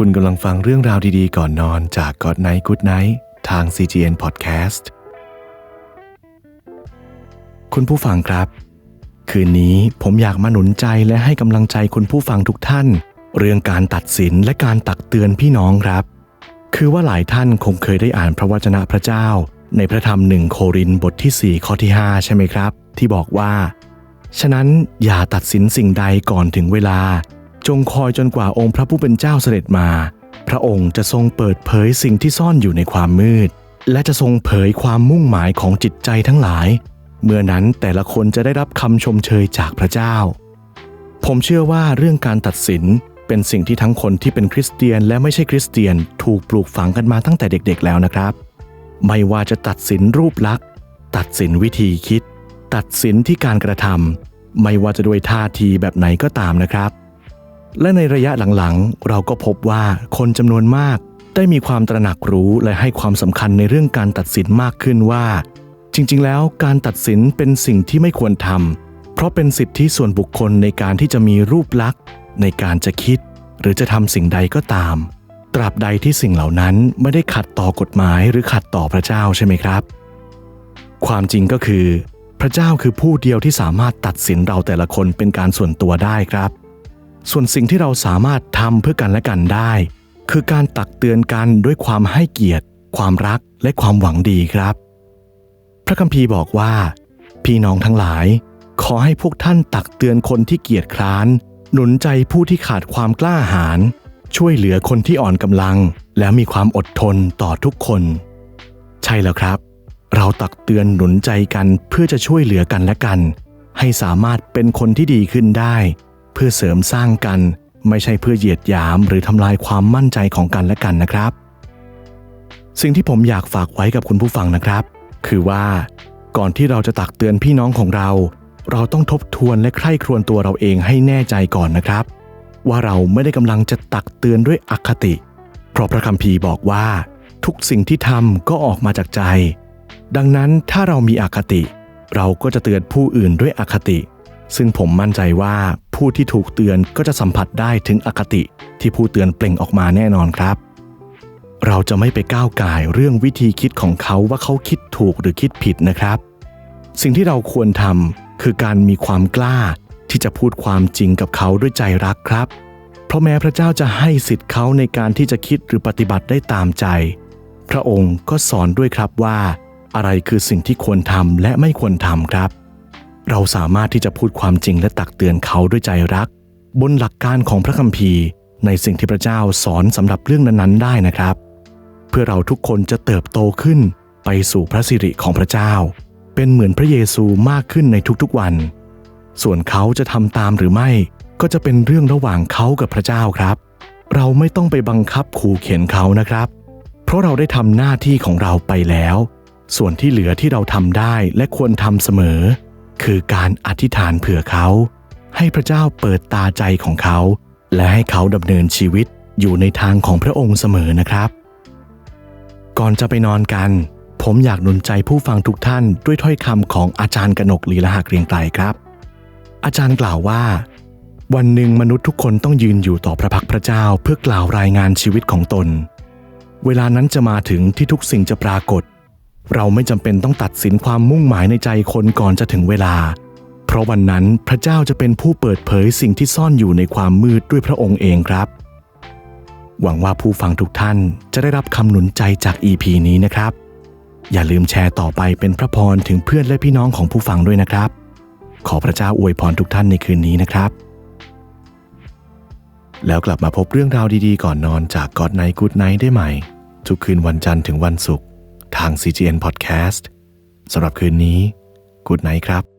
คุณกำลังฟังเรื่องราวดีๆ ก่อนนอนจาก God Night Good Night ทาง CGN Podcast คุณผู้ฟังครับ คืนนี้ผมอยากมาหนุนใจและให้กำลังใจคุณผู้ฟังทุกท่าน เรื่องการตัดสินและการตักเตือนพี่น้องครับ คือว่าหลายท่านคงเคยได้อ่านพระวจนะพระเจ้า ในพระธรรมหนึ่งโครินบทที่ 4 ข้อที่ 5 ใช่ไหมครับ ที่บอกว่า ฉะนั้นอย่าตัดสินสิ่งใดก่อนถึงเวลา จงคอยจนกว่าองค์พระผู้เป็นเจ้าเสด็จมา พระองค์จะทรงเปิดเผยสิ่งที่ซ่อนอยู่ในความมืด และจะทรงเผยความมุ่งหมายของจิตใจทั้งหลาย เมื่อนั้นแต่ละคนจะได้รับคำชมเชยจากพระเจ้า ผมเชื่อว่าเรื่องการตัดสินเป็นสิ่งที่ทั้งคนที่เป็นคริสเตียนและไม่ใช่คริสเตียนถูกปลูกฝังกันมาตั้งแต่เด็กๆแล้วนะครับ ไม่ว่าจะตัดสินรูปลักษณ์ ตัดสินวิธีคิด ตัดสินที่การกระทำไม่ว่าจะด้วยท่าทีแบบไหนก็ตามนะครับ และในระยะหลังๆ เราก็พบว่าคนจำนวนมาก ได้มีความตระหนักรู้และให้ความสำคัญในเรื่องการตัดสินมากขึ้นว่า จริงๆ แล้วการตัดสินเป็นสิ่งที่ไม่ควรทำเพราะเป็นสิทธิส่วนบุคคลในการที่จะมีรูปลักษณ์ ในการจะคิด หรือจะทำสิ่งใดก็ตาม ตราบใดที่สิ่งเหล่านั้นไม่ได้ขัดต่อกฎหมายหรือขัดต่อพระเจ้าใช่ไหมครับ ความจริงก็คือ พระเจ้าคือผู้เดียวที่สามารถตัดสินเราแต่ละคนเป็นการส่วนตัวได้ครับ ส่วนสิ่งที่เราสามารถทำเพื่อกันและกันได้ คือการตักเตือนกันด้วยความให้เกียรติ ความรักและความหวังดีครับ พระคัมภีร์บอกว่า พี่น้องทั้งหลาย ขอให้พวกท่านตักเตือนคนที่เกียจคร้าน หนุนใจผู้ที่ขาดความกล้าหาญช่วยเหลือคนที่อ่อนกำลัง และมีความอดทนต่อทุกคน ใช่แล้วครับ เราตักเตือนหนุนใจกันเพื่อจะช่วยเหลือกันและกัน ให้สามารถเป็นคนที่ดีขึ้นได้ เพื่อเสริมสร้างกัน ไม่ใช่เพื่อเหยียดหยามหรือทำลายความมั่นใจของกันและกันนะครับ สิ่งที่ผมอยากฝากไว้กับคุณผู้ฟังนะครับ คือว่าก่อนที่เราจะตักเตือนพี่น้องของเรา เราต้องทบทวนและใคร่ครวญตัวเราเองให้แน่ใจก่อนนะครับ ว่าเราไม่ได้กำลังจะตักเตือนด้วยอคติ เพราะพระคัมภีร์บอกว่า ทุกสิ่งที่ทำก็ออกมาจากใจ ดังนั้นถ้าเรามีอคติ เราก็จะเตือนผู้อื่นด้วยอคติ ซึ่งผมมั่นใจว่า ผู้ที่ถูกเตือนก็จะสัมผัสได้ถึงอคติที่ผู้เตือนเปล่งออกมาแน่นอนครับ เราจะไม่ไปก้าวก่ายเรื่องวิธีคิดของเขาว่าเขาคิดถูกหรือคิดผิดนะครับ สิ่งที่เราควรทำคือการมีความกล้าที่จะพูดความจริงกับเขาด้วยใจรักครับ เพราะแม้พระเจ้าจะให้สิทธิ์เขาในการที่จะคิดหรือปฏิบัติได้ตามใจ พระองค์ก็สอนด้วยครับว่า อะไรคือสิ่งที่ควรทำและไม่ควรทำครับ เราสามารถที่จะพูดความจริงและตักเตือนเขาด้วยใจรัก บนหลักการของพระคัมภีร์ ในสิ่งที่พระเจ้าสอนสำหรับเรื่องนั้นๆ ได้นะครับ เพื่อเราทุกคนจะเติบโตขึ้นไปสู่พระสิริของพระเจ้า เป็นเหมือนพระเยซูมากขึ้นในทุกๆวัน ส่วนเขาจะทำตามหรือไม่ ก็จะเป็นเรื่องระหว่างเขากับพระเจ้าครับ เราไม่ต้องไปบังคับขู่เข็นเขานะครับ เพราะเราได้ทำหน้าที่ของเราไปแล้ว ส่วนที่เหลือที่เราทำได้และควรทำเสมอ คือการอธิษฐานเผื่อเขา ให้พระเจ้าเปิดตาใจของเขา และให้เขาดำเนินชีวิตอยู่ในทางของพระองค์เสมอนะครับ ก่อนจะไปนอนกัน ผมอยากหนุนใจผู้ฟังทุกท่านด้วยถ้อยคำของอาจารย์กนกลีละหักรียงไกลครับ อาจารย์กล่าวว่า วันหนึ่งมนุษย์ทุกคนต้องยืนอยู่ต่อพระพักพระเจ้าเพื่อกล่าวรายงานชีวิตของตน เวลานั้นจะมาถึงที่ทุกสิ่งจะปรากฏ เราไม่จำเป็นต้องตัดสินความมุ่งหมายในใจคนก่อนจะถึงเวลา เพราะวันนั้นพระเจ้าจะเป็นผู้เปิดเผยสิ่งที่ซ่อนอยู่ในความมืดด้วยพระองค์เองครับ หวังว่าผู้ฟังทุกท่านจะได้รับคำหนุนใจจาก EP นี้นะครับ อย่าลืมแชร์ต่อไปเป็นพระพรถึงเพื่อนและพี่น้องของผู้ฟังด้วยนะครับ ขอพระเจ้าอวยพรทุกท่านในคืนนี้นะครับ แล้วกลับมาพบเรื่องราวดีๆ ก่อนนอนจาก God Night Good Night ได้ใหม่ ทุกคืนวันจันทร์ถึงวันศุกร์าง CGN Podcast สำหรับคืนนี้กูดไนท์ครับ